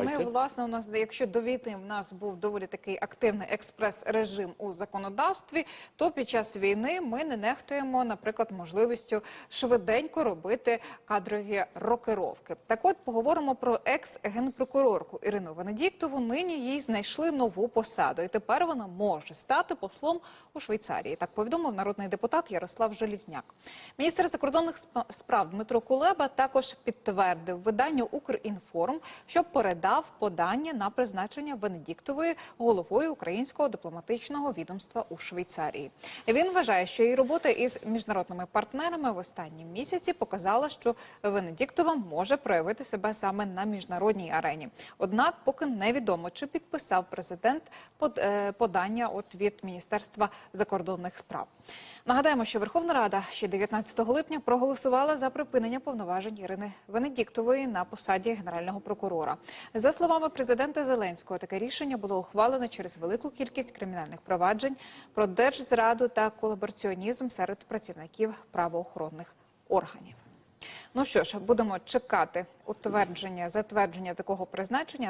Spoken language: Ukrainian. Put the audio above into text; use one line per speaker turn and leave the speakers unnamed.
Давайте.
Вони власне у нас, якщо до війни в нас був доволі такий активний експрес-режим у законодавстві, то під час війни ми не нехтуємо, наприклад, можливістю швиденько робити кадрові рокировки. Так, от поговоримо про екс-генпрокурорку Ірину Венедіктову. Нині їй знайшли нову посаду, і тепер вона може стати послом у Швейцарії. Так повідомив народний депутат Ярослав Желізняк. Міністр закордонних справ Дмитро Кулеба також підтвердив виданню Укрінформ, що передав подання на призначення Венедіктової головою українського дипломатичного відомства у Швейцарії. Він вважає, що її робота із міжнародними партнерами в останні місяці показала, що Венедіктова може проявити себе саме на міжнародній арені. Однак, поки невідомо, чи підписав президент е, подання от від Міністерства закордонних справ. Нагадаємо, що Верховна Рада ще 19 липня проголосувала за припинення повноважень Ірини Венедіктової на посаді генерального прокурора. За словами президента Зеленського, таке рішення було ухвалене через велику кількість кримінальних проваджень про держзраду та колабораціонізм серед працівників правоохоронних органів. Ну що ж, будемо чекати утвердження, затвердження такого призначення.